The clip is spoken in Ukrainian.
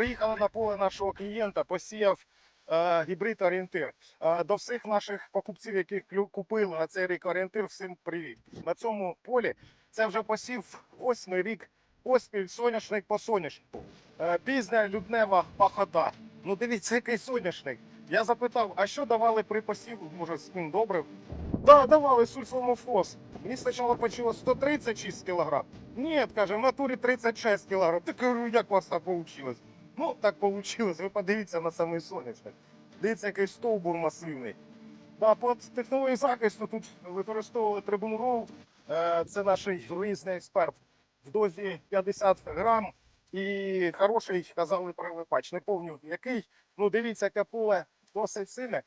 приїхали на поле нашого клієнта, посіяв е, гібрид орієнтир. Е, до всіх наших покупців, клю- купили на цей рік орієнтир, всім привіт. На цьому полі це вже посів восьмий рік поспіль соняшник по соняшнику. Е, пізня люднева пахота. Ну дивіться, який соняшник. Я запитав, а що давали при посіву, може, ним добрив? Да, давали сульфомофос. Мені спочатку почало 136 кг. Ні, каже, в натурі 36 кг. Так як у вас так вийшло? Ну, так вийшло. Ви подивіться на самий сонячник. Дивіться, який стовбур масивний. Да, по технології захисту тут використовували трибун Роу. Е, Це наш руїзний експерт в дозі 50 грам. І хороший, казали, прилипач. Не пам'ятаю який. Ну, дивіться, яке поле досить сильне.